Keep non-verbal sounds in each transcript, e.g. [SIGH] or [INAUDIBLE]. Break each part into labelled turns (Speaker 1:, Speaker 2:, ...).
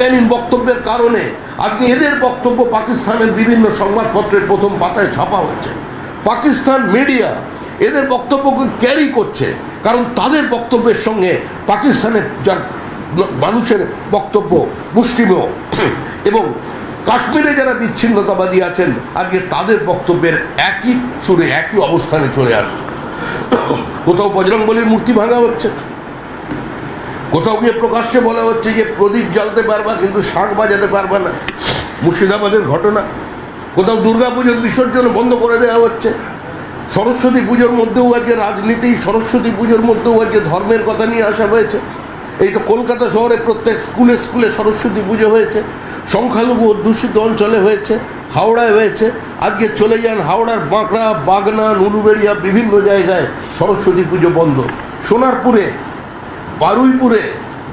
Speaker 1: Lenin বক্তব্যের কারণে আজকে এদের বক্তব্য পাকিস্তানের বিভিন্ন সংবাদপত্রের প্রথম পাতায় ছাপা হচ্ছে পাকিস্তান মিডিয়া এদের বক্তব্যকে ক্যারি করছে, কারণ তাদের বক্তব্যের সঙ্গে পাকিস্তানের যার মানুষের বক্তব্য মুষ্টিমেয়। এবং কাশ্মীরে যারা বিচ্ছিন্নতাবাদী আছেন, আজকে তাদের বক্তব্যের একই সুরে, একই অবস্থানে চলে আসছে। কোথাও বজরংবলীর মূর্তি ভাঙা হচ্ছে। কোথাও গিয়ে প্রকাশ্যে বলা হচ্ছে যে প্রদীপ জ্বালতে পারবা, কিন্তু শাঁখ বাজাতে পারবা না। মুর্শিদাবাদের ঘটনা। কোথাও দুর্গা পুজোর বিসর্জন বন্ধ করে দেওয়া হচ্ছে। সরস্বতী পুজোর মধ্যেও আজকে রাজনীতি, সরস্বতী পুজোর মধ্যেও আজকে ধর্মের কথা নিয়ে আসা হয়েছে। এই তো কলকাতা শহরে প্রত্যেক স্কুলে স্কুলে সরস্বতী পুজো হয়েছে। সংখ্যালঘু অধ্যুষিত অঞ্চলে হয়েছে, হাওড়ায় হয়েছে। আজকে চলে যান হাওড়ার বাঁকড়া, বাগনা, নুলুবেড়িয়া বিভিন্ন জায়গায় সরস্বতী পুজো বন্ধ। সোনারপুরে বারুইপুরে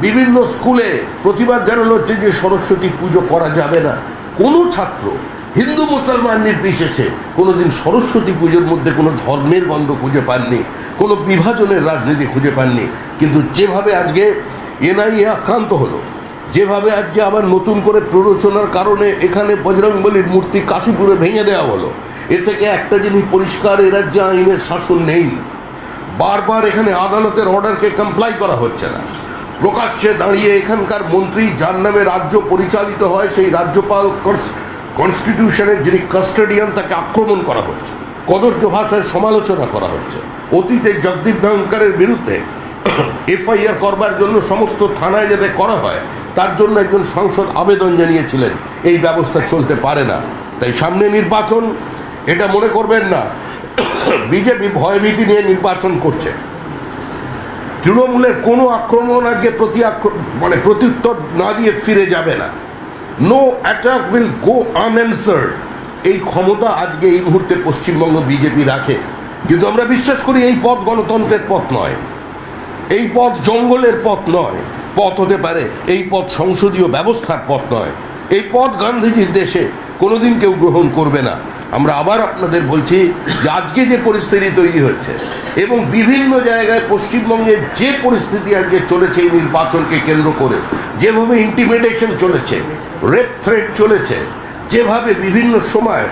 Speaker 1: বিভিন্ন স্কুলে প্রতিবাদ জানানো হচ্ছে যে সরস্বতী পুজো করা যাবে না। কোনো ছাত্র, হিন্দু মুসলমান নির্বিশেষে কোনোদিন সরস্বতী পুজোর মধ্যে কোনো ধর্মের গন্ধ খুঁজে পাননি, কোনো বিভাজনের রাজনীতি খুঁজে পাননি। কিন্তু যেভাবে আজকে এনআইএ আক্রান্ত হলো, যেভাবে আজকে আবার নতুন করে প্ররোচনার কারণে এখানে বজরংবলীর মূর্তি কাশীপুরে ভেঙে দেওয়া হলো, এ থেকে একটা জিনিস পরিষ্কার, এ রাজ্যে আইনের শাসন নেই। বারবার এখানে আদালতের অর্ডারকে কমপ্লাই করা হচ্ছে না। প্রকাশ্যে দাঁড়িয়ে এখানকার মন্ত্রী, যার নামে রাজ্য পরিচালিত হয়, সেই রাজ্যপাল কনস্টিটিউশনের যিনি কাস্টেডিয়ান তাকে আক্রমণ করা হচ্ছে। কদর্য ভাষায় সমালোচনা করা হচ্ছে। অতীতে জগদীপ ধনকরের বিরুদ্ধে এফআইআর করবার জন্য সমস্ত থানায় যাতে করা হয়, তার জন্য একজন সংসদ আবেদন জানিয়েছিলেন। এই ব্যবস্থা চলতে পারে না। তাই সামনে নির্বাচন, এটা মনে করবেন না। [COUGHS] বিজেপি ভয়ভীতি নিয়ে নির্বাচন করছে। তৃণমূলের কোনো আক্রমণ আজকে প্রতি মানে প্রত্যুত্তর না দিয়ে ফিরে যাবে না। No attack will go unanswered এই ক্ষমতা আজকে এই মুহূর্তে পশ্চিমবঙ্গ বিজেপি রাখে। কিন্তু আমরা বিশ্বাস করি এই পথ গণতন্ত্রের পথ নয়। এই পথ জঙ্গলের পথ নয়। পথ হতে পারে এই পথ সংসদীয় ব্যবস্থার পথ নয়। এই পথ গান্ধীজির দেশে কোনোদিন কেউ গ্রহণ করবে না। আমরা আবার আপনাদের বলছি যে আজকে যে পরিস্থিতি তৈরি হচ্ছে এবং বিভিন্ন জায়গায় পশ্চিমবঙ্গে যে পরিস্থিতি আজকে চলেছে এই নির্বাচনকে কেন্দ্র করে, যেভাবে ইন্টিমিডেশন চলেছে রেপ থ্রেট চলেছে, যেভাবে বিভিন্ন সময়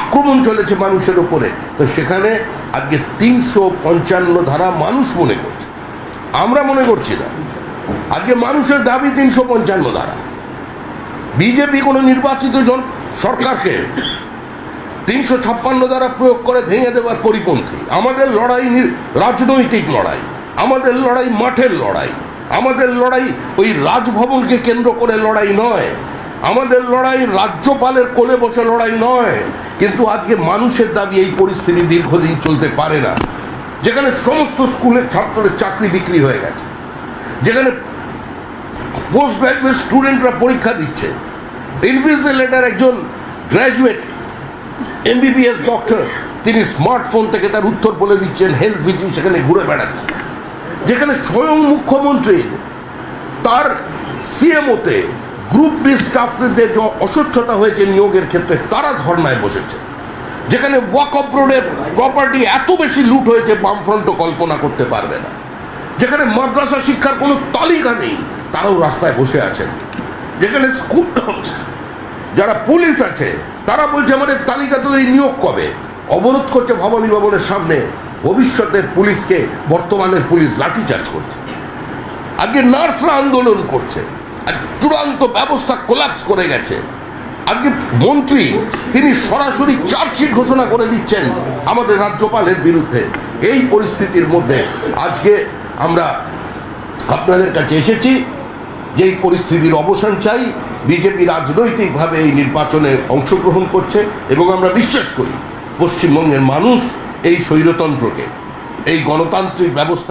Speaker 1: আক্রমণ চলেছে মানুষের ওপরে, তো সেখানে আজকে তিনশো পঞ্চান্ন ধারা মানুষ মনে করছে। আমরা মনে করছি না। আজকে মানুষের দাবি তিনশো পঞ্চান্ন ধারা। বিজেপি কোনো নির্বাচিত জন সরকারকে তিনশো ছাপ্পান্ন দ্বারা প্রয়োগ করে ভেঙে দেওয়ার পরিপন্থী। আমাদের লড়াই রাজনৈতিক লড়াই, আমাদের লড়াই মাঠের লড়াই, আমাদের লড়াই ওই রাজভবনকে কেন্দ্র করে লড়াই নয়, আমাদের লড়াই রাজ্যপালের কোলে বসে লড়াই নয়, কিন্তু আজকে মানুষের দাবি এই পরিস্থিতি দীর্ঘদিন চলতে পারে না। যেখানে সমস্ত স্কুলের ছাত্রদের চাকরি বিক্রি হয়ে গেছে, যেখানে পোস্ট গ্রাজুয়েট স্টুডেন্টরা পরীক্ষা দিচ্ছে। ইনভিজিলেটার একজন গ্র্যাজুয়েট এমবিবিএস ডক্টর তিনি স্মার্টফোন থেকে তার উত্তর বলে দিচ্ছেন হেলথ ভিজিট সেখানে ঘুরে বেড়াচ্ছে। যেখানে স্বয়ং মুখ্যমন্ত্রী, তার সিএমওতে গ্রুপ ডি স্টাফদের যে অস্বচ্ছতা হয়েছে নিয়োগের ক্ষেত্রে, তারা ধর্নায় বসেছে। যেখানে ওয়াক অফ রোডের প্রপার্টি এত বেশি লুট হয়েছে বামফ্রন্টও কল্পনা করতে পারবে না। যেখানে মাদ্রাসা শিক্ষার কোনো তালিকা নেই, তারাও রাস্তায় বসে আছেন। যেখানে স্কুল [COUGHS] যারা পুলিশ আছে তারা বলছে, আমাদের তালিকা তৈরি নিয়োগ কবে? অবরোধ করছে ভবানী ভবনের সামনে। ভবিষ্যতের পুলিশকে বর্তমানের পুলিশ লাঠিচার্জ করছে। আজকে নার্সরা আন্দোলন করছে, আর চূড়ান্ত ব্যবস্থা কোলাপস করে গেছে। আজকে মন্ত্রী, তিনি সরাসরি চার্জশিট ঘোষণা করে দিচ্ছেন আমাদের রাজ্যপালের বিরুদ্ধে। এই পরিস্থিতির মধ্যে আজকে আমরা আপনাদের কাছে এসেছি, যে এই পরিস্থিতির অবসান চাই। বিজেপি রাজনৈতিকভাবে এই নির্বাচনে অংশগ্রহণ করছে এবং আমরা বিশ্বাস করি পশ্চিমবঙ্গের মানুষ এই স্বৈরতন্ত্রকে, এই গণতান্ত্রিক ব্যবস্থা